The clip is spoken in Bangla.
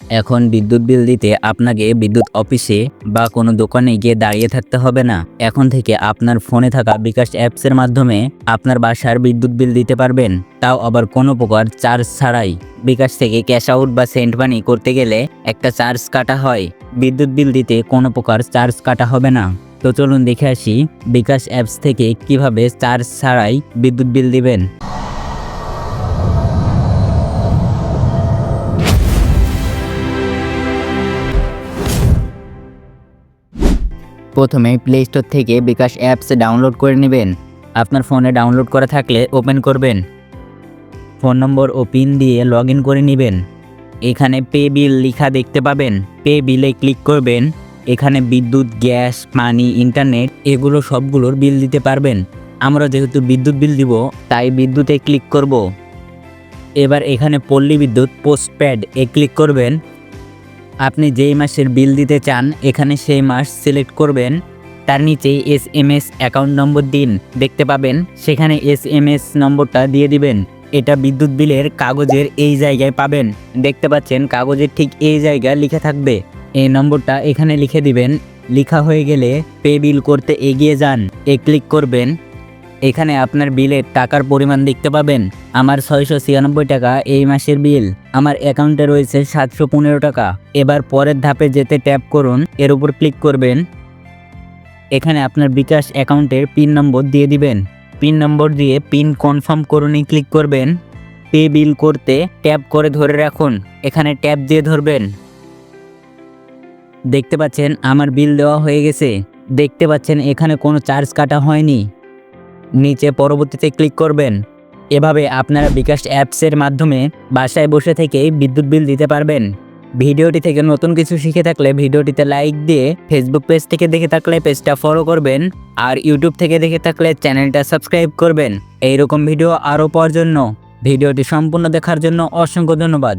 এখন বিদ্যুৎ বিল দিতে আপনাকে বিদ্যুৎ অফিসে বা কোনো দোকানে গিয়ে দাঁড়িয়ে থাকতে হবে না। এখন থেকে আপনার ফোনে থাকা বিকাশ অ্যাপসের মাধ্যমে আপনার বাসার বিদ্যুৎ বিল দিতে পারবেন। তাও আবার কোনো প্রকার চার্জ ছাড়াই। বিকাশ থেকে ক্যাশ আউট বা সেন্ট মানি করতে গেলে একটা চার্জ কাটা হয়। বিদ্যুৎ বিল দিতে কোনো প্রকার চার্জ কাটা হবে না। তো চলুন দেখে আসি বিকাশ অ্যাপস থেকে কীভাবে চার্জ ছাড়াই বিদ্যুৎ বিল দিবেন। প্রথমে প্লে স্টোর থেকে বিকাশ অ্যাপস ডাউনলোড করে নেবেন। আপনার ফোনে ডাউনলোড করা থাকলে ওপেন করবেন। ফোন নম্বর ও পিন দিয়ে লগ করে নেবেন। এখানে পে বিল লেখা দেখতে পাবেন। পে বিলে ক্লিক করবেন। এখানে বিদ্যুৎ, গ্যাস, পানি ইন্টারনেট এগুলো সবগুলোর বিল দিতে পারবেন। আমরা যেহেতু বিদ্যুৎ বিল দিব, তাই বিদ্যুতে ক্লিক করব। এবার এখানে পল্লী বিদ্যুৎ পোস্টপ্যাড এ ক্লিক করবেন। আপনি যেই মাসের বিল দিতে চান, এখানে সেই মাস সিলেক্ট করবেন। তার নিচেই S M S account number দিন দেখতে পাবেন। সেখানে এস এম এস নম্বরটা দিয়ে দিবেন। এটা বিদ্যুৎ বিলের কাগজের এই জায়গায় পাবেন। দেখতে পাচ্ছেন, কাগজের ঠিক এই জায়গায় লিখে থাকবে। এই নম্বরটা এখানে লিখে দিবেন। লিখা হয়ে গেলে পে বিল করতে এগিয়ে যান। এ ক্লিক করবেন। এখানে আপনার বিলের টাকার পরিমাণ দেখতে পাবেন। আমার ছয়শো ছিয়ানব্বই টাকা এই মাসের বিল। আমার অ্যাকাউন্টে রয়েছে সাতশো পনেরো টাকা। এবার পরের ধাপে যেতে ট্যাপ করুন, এর উপর ক্লিক করবেন। এখানে আপনার বিকাশ অ্যাকাউন্টের পিন নম্বর দিয়ে দিবেন। পিন নম্বর দিয়ে পিন কনফার্ম করুনই ক্লিক করবেন। পে বিল করতে ট্যাপ করে ধরে রাখুন। এখানে ট্যাপ দিয়ে ধরবেন। দেখতে পাচ্ছেন, আমার বিল দেওয়া হয়ে গেছে। দেখতে পাচ্ছেন, এখানে কোনো চার্জ কাটা হয়নি। নিচে পরবর্তীতে ক্লিক করবেন। এভাবে আপনারা বিকাশ অ্যাপসের মাধ্যমে বাসায় বসে থেকেই বিদ্যুৎ বিল দিতে পারবেন। ভিডিওটি থেকে নতুন কিছু শিখে থাকলে ভিডিওটিতে লাইক দিয়ে ফেসবুক পেজ থেকে দেখে থাকলে পেজটা ফলো করবেন আর ইউটিউব থেকে দেখে থাকলে চ্যানেলটা সাবস্ক্রাইব করবেন। এইরকম ভিডিও আরও পাওয়ার জন্য। ভিডিওটি সম্পূর্ণ দেখার জন্য অসংখ্য ধন্যবাদ।